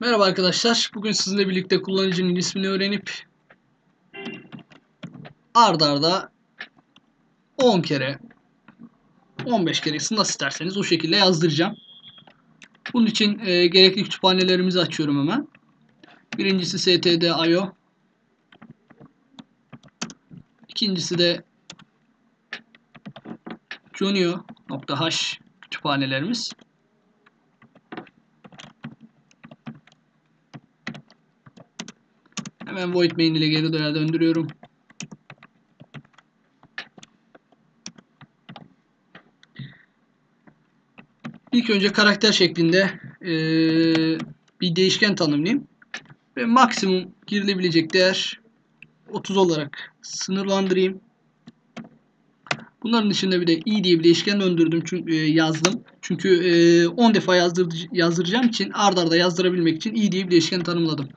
Merhaba arkadaşlar. Bugün sizinle birlikte kullanıcının ismini öğrenip ard arda 10 kere 15 keresini nasıl isterseniz o şekilde yazdıracağım. Bunun için e, gerekli kütüphanelerimizi açıyorum hemen. Birincisi std.io İkincisi de Junio.h kütüphanelerimiz. Hemen void main ile geri döner döndürüyorum. İlk önce karakter şeklinde ee, bir değişken tanımlayayım. Ve maksimum girilebilecek değer 30 olarak sınırlandırayım. Bunların dışında bir de i diye bir değişken döndürdüm çünkü e, yazdım. Çünkü e, 10 defa yazdır, yazdıracağım için ard arda yazdırabilmek için i diye bir değişken tanımladım.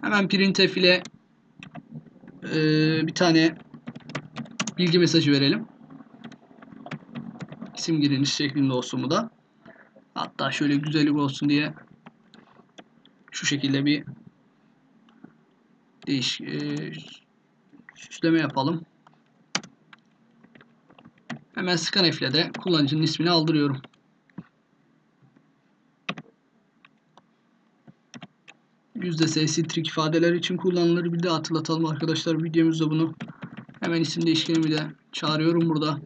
Hemen printf ile e, bir tane bilgi mesajı verelim. İsim giriniş şeklinde olsun bu da. Hatta şöyle güzellik olsun diye şu şekilde bir değiş e, süsleme yapalım. Hemen scanf ile de kullanıcının ismini aldırıyorum. %S string ifadeler için kullanılır. Bir de hatırlatalım arkadaşlar videomuzda bunu. Hemen isim değişkenimi de çağırıyorum burada.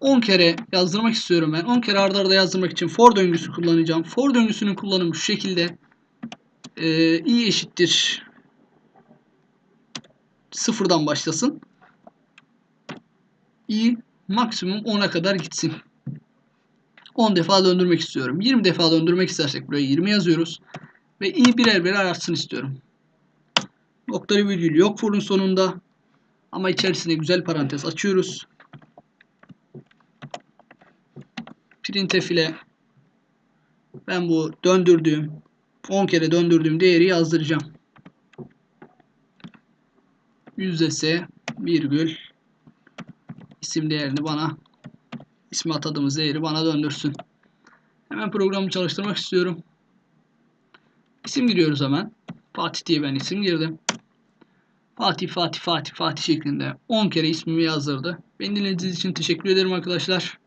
On kere yazdırmak istiyorum ben. 10 kere arda arda yazdırmak için for döngüsü kullanacağım. For döngüsünün kullanımı şu şekilde. Ee, i eşittir sıfırdan başlasın. i maksimum 10'a kadar gitsin. 10 defa döndürmek istiyorum. 20 defa döndürmek istersek buraya 20 yazıyoruz. Ve i birer birer artsın istiyorum. Noktalı virgül yok for'un sonunda. Ama içerisine güzel parantez açıyoruz. Printf ile ben bu döndürdüğüm 10 kere döndürdüğüm değeri yazdıracağım. %s virgül isim değerini bana ismi atadığımız değeri bana döndürsün. Hemen programı çalıştırmak istiyorum. İsim giriyoruz hemen. Fatih diye ben isim girdim. Fatih, Fatih, Fatih, Fatih şeklinde 10 kere ismimi yazdırdı. Beni dinlediğiniz için teşekkür ederim arkadaşlar.